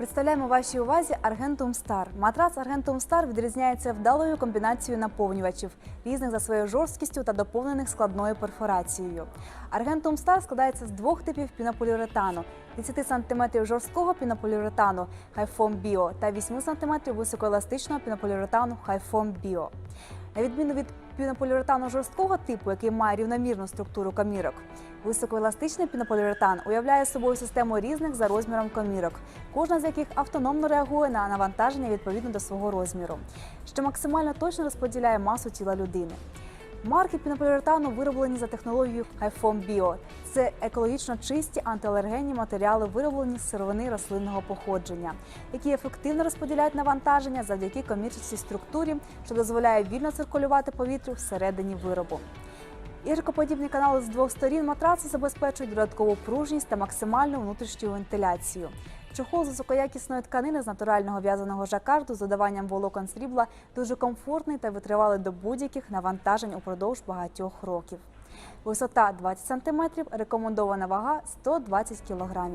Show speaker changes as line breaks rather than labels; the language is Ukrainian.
Представляємо вашій увазі Argentum Star. Матрац Argentum Star відрізняється вдалою комбінацією наповнювачів, різних за своєю жорсткістю та доповнених складною перфорацією. Argentum Star складається з двох типів пінополіуретану: 10 см жорсткого пінополіуретану Hi-Foam Bio та 8 см високоеластичного пінополіуретану Hi-Foam Bio. На відміну від пінополіуретану жорсткого типу, який має рівномірну структуру комірок, високоеластичний пінополіуретан уявляє собою систему різних за розміром комірок, кожна з яких автономно реагує на навантаження відповідно до свого розміру, що максимально точно розподіляє масу тіла людини. Марки пінополіуретану вироблені за технологією Hi-Foam Bio. Це екологічно чисті антиалергенні матеріали, вироблені з сировини рослинного походження, які ефективно розподіляють навантаження завдяки комірчатій структурі, що дозволяє вільно циркулювати повітрю всередині виробу. Іркоподібні канали з двох сторін матраци забезпечують додаткову пружність та максимальну внутрішню вентиляцію. Чохол з високоякісної тканини з натурального в'язаного жакарду з додаванням волокон срібла дуже комфортний та витривалий до будь-яких навантажень упродовж багатьох років. Висота 20 см, рекомендована вага 120 кг.